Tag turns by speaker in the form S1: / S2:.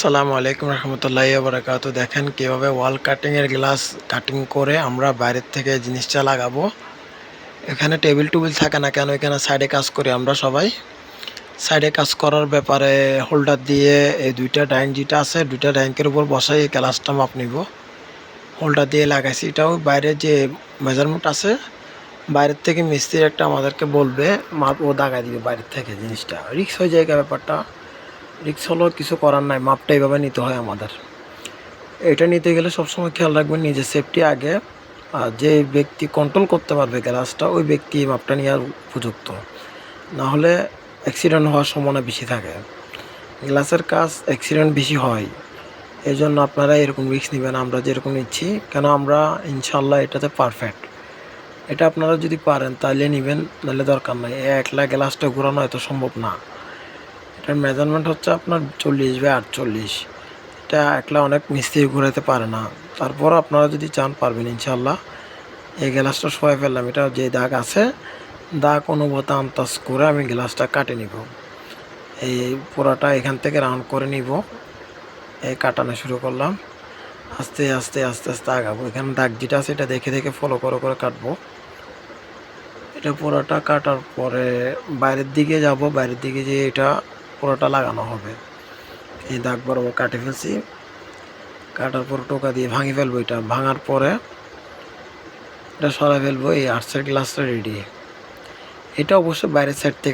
S1: আসসালামু আলাইকুম রহমতুল্লাহ বারাকাতু দেখেন কীভাবে ওয়াল কাটিংয়ের গ্লাস কাটিং করে আমরা বাইরের থেকে জিনিসটা লাগাবো। এখানে টেবিল টুবিল থাকে না কেন? এখানে সাইডে কাজ করি আমরা সবাই। সাইডে কাজ করার ব্যাপারে হোল্ডার দিয়ে এই দুইটা ডাইং যেটা আছে, দুইটা ডাইংকের উপর বসাই এই গ্লাসটা মাপ নিব। হোল্ডার দিয়ে লাগাইছি। এটাও বাইরে যে মেজারমেন্ট আছে, বাইরের থেকে মিস্ত্রি একটা আমাদেরকে বলবে, মাপ ও দাগাই দিবে বাইরের থেকে জিনিসটা। রিক্স হয়ে যায় ব্যাপারটা। রিক্স হলেও কিছু করার নাই, মাপটা এইভাবে নিতে হয় আমাদের। এটা নিতে গেলে সবসময় খেয়াল রাখবেন নিজের সেফটি আগে, আর যে ব্যক্তি কন্ট্রোল করতে পারবে গ্লাসটা ওই ব্যক্তি মাপটা নেওয়ার উপযুক্ত। না হলে অ্যাক্সিডেন্ট হওয়ার সম্ভাবনা বেশি থাকে। গ্লাসের কাজ অ্যাক্সিডেন্ট বেশি হয় এই জন্য আপনারা এরকম রিক্স নেবেন, আমরা যেরকম নিচ্ছি। কেন আমরা ইনশাল্লাহ এটাতে পারফেক্ট এটা আপনারা যদি পারেন তাহলে নেবেন নাহলে দরকার নাই। একলা গ্লাসটা ঘোরানো এত সম্ভব না। এটার মেজারমেন্ট হচ্ছে আপনার চল্লিশ বাই আটচল্লিশ। এটা একলা অনেক মিস্ত্রি ঘুরাতে পারে না। তারপর আপনারা যদি চান পারবেন ইনশাল্লাহ এই গ্লাসটা শোয়া ফেললাম। এটা যে দাগ আছে, দাগ অনুভূত আন্তাজ করে আমি গ্লাসটা কাটে নিব। এই পুরাটা এখান থেকে রাউন্ড করে নিব। এই কাটানো শুরু করলাম। আস্তে আস্তে আস্তে আস্তে আগাবো। এখানে দাগ যেটা আছে, এটা দেখে দেখে ফলো করে করে কাটবো। এটা পুরোটা কাটার পরে বাইরের দিকে যাব। বাইরের দিকে যে এটা পুরোটা লাগানো হবে। এই দাগ বরাবর কাটে ফেলছি। কাটার পর টোকা দিয়ে ভাঙি ফেলব এটা। ভাঙার পরে এটা সরাই ফেলব। এই আর্টসের গ্লাসটা রেডি এটা অবশ্যই বাইরের সাইড থেকে